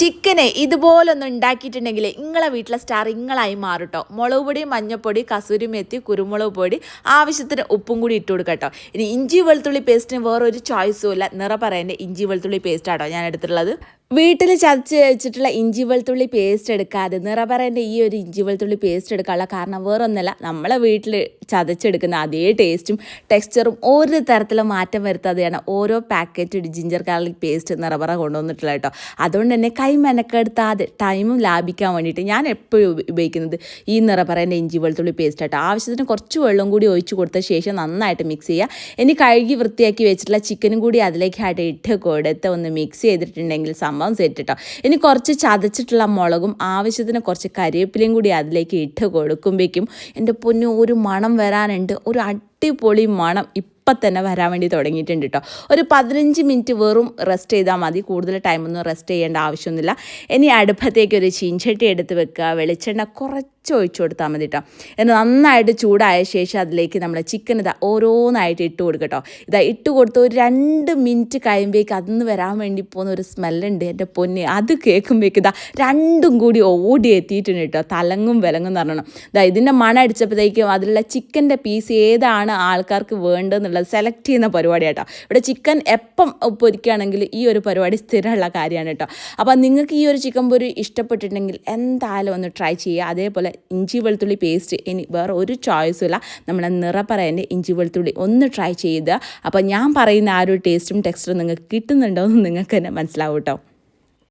ചിക്കനെ ഇതുപോലൊന്നും ഉണ്ടാക്കിയിട്ടുണ്ടെങ്കിൽ നിങ്ങളെ വീട്ടിലെ സ്റ്റാർ ഇങ്ങളായി മാറും കേട്ടോ മുളക് പൊടി മഞ്ഞപ്പൊടി കസൂരി മെത്തി കുരുമുളക് പൊടി ആവശ്യത്തിന് ഉപ്പും കൂടി ഇട്ട് കൊടുക്കുക കേട്ടോ ഇനി ഇഞ്ചി വെളുത്തുള്ളി പേസ്റ്റിന് വേറൊരു ചോയ്സും ഇല്ല. നിറ പറയേണ്ട ഇഞ്ചി വെളുത്തുള്ളി പേസ്റ്റാണ് ആട്ടോ ഞാൻ എടുത്തിട്ടുള്ളത്. വീട്ടിൽ ചതച്ച് വെച്ചിട്ടുള്ള ഇഞ്ചി വെളുത്തുള്ളി പേസ്റ്റ് എടുക്കാതെ നിറപറേന്റെ ഈ ഒരു ഇഞ്ചി വെളുത്തുള്ളി പേസ്റ്റ് എടുക്കാനുള്ള കാരണം വേറൊന്നുമല്ല നമ്മളെ വീട്ടിൽ ചതച്ചെടുക്കുന്ന അതേ ടേസ്റ്റും ടെക്സ്ചറും ഒരു തരത്തിലും മാറ്റം വരുത്താതെയാണ് ഓരോ packet ginger garlic paste Nirapara കൊണ്ടുവന്നിട്ടുള്ള കേട്ടോ. അതുകൊണ്ട് തന്നെ കൈ മെനക്കെടുത്താതെ ടൈമും ലാഭിക്കാൻ വേണ്ടിയിട്ട് ഞാൻ എപ്പോഴും ഉപയോഗിക്കുന്നത് ഈ നിറപറേന്റെ ഇഞ്ചി വെളുത്തുള്ളി പേസ്റ്റ് ആട്ടോ. ആവശ്യത്തിന് കുറച്ച് വെള്ളം കൂടി ഒഴിച്ച് കൊടുത്ത ശേഷം നന്നായിട്ട് മിക്സ് ചെയ്യുക. ഇനി കഴുകി വൃത്തിയാക്കി വെച്ചിട്ടുള്ള ചിക്കനും കൂടി അതിലേക്ക് അതിലേക്കായിട്ട് ഇട്ട് കൊടുത്ത് ഒന്ന് മിക്സ് ചെയ്തിട്ടുണ്ടെങ്കിൽ സംഭവം സെറ്റ് കേട്ടോ ഇനി കുറച്ച് ചതച്ചിട്ടുള്ള മുളകും ആവശ്യത്തിന് കുറച്ച് കരിവേപ്പിലയും കൂടി അതിലേക്ക് ഇട്ട് കൊടുക്കുമ്പോഴേക്കും എന്റെ പൊന്നു ഒരു മണം വരാനുണ്ട്. ഒരു അടിപൊളി മണം ഇപ്പം തന്നെ വരാൻ വേണ്ടി തുടങ്ങിയിട്ടുണ്ട് കേട്ടോ ഒരു പതിനഞ്ച് മിനിറ്റ് വെറും റെസ്റ്റ് ചെയ്താൽ മതി. കൂടുതൽ ടൈമൊന്നും റെസ്റ്റ് ചെയ്യേണ്ട ആവശ്യമൊന്നുമില്ല. ഇനി അടുപ്പത്തേക്ക് ഒരു ചീഞ്ചട്ടി എടുത്ത് വെക്കുക. വെളിച്ചെണ്ണ കുറച്ച് ഒഴിച്ചു കൊടുത്താൽ മതി കേട്ടോ എന്നിട്ട് നന്നായിട്ട് ചൂടായ ശേഷം അതിലേക്ക് നമ്മൾ ചിക്കൻ ഇതാ ഓരോന്നായിട്ട് ഇട്ട് കൊടുക്കുക കേട്ടോ ഇതാ ഇട്ട് കൊടുത്ത് ഒരു രണ്ട് മിനിറ്റ് കഴിയുമ്പോഴേക്ക് അതിന്ന് വരാൻ വേണ്ടി പോകുന്ന ഒരു സ്മെല്ലുണ്ട് എന്റെ പൊന്നെ. അത് കേൾക്കുമ്പോഴേക്ക് ഇതാ രണ്ടും കൂടി ഓടി എത്തിയിട്ടുണ്ട് കേട്ടോ തലങ്ങും വിലങ്ങും എന്ന് പറഞ്ഞു ഇതാ ഇതിന്റെ മണം അടിച്ചപ്പോഴത്തേക്കും അതിലുള്ള ചിക്കന്റെ പീസ് ഏതാണ് ആൾക്കാർക്ക് വേണ്ടതെന്നുള്ളത് സെലക്ട് ചെയ്യുന്ന പരിപാടി ഇവിടെ ചിക്കൻ എപ്പം പൊരിക്കുകയാണെങ്കിൽ ഈ ഒരു പരിപാടി സ്ഥിരമുള്ള കാര്യമാണ് കേട്ടോ അപ്പോൾ നിങ്ങൾക്ക് ഈ ഒരു ചിക്കൻ പൊരി ഇഷ്ടപ്പെട്ടിട്ടുണ്ടെങ്കിൽ എന്തായാലും ഒന്ന് ട്രൈ ചെയ്യുക. അതേപോലെ ഇഞ്ചി വെളുത്തുള്ളി പേസ്റ്റ് ഇനി വേറെ ഒരു ചോയ്സും ഇല്ല. നമ്മുടെ നിറപ്പറയന്റെ ഇഞ്ചി വെളുത്തുള്ളി ഒന്ന് ട്രൈ ചെയ്ത്. അപ്പോൾ ഞാൻ പറയുന്ന ആ ഒരു ടേസ്റ്റും ടെക്സ്റ്റും നിങ്ങൾക്ക് കിട്ടുന്നുണ്ടോ എന്ന് നിങ്ങൾക്ക് തന്നെ മനസ്സിലാവും കേട്ടോ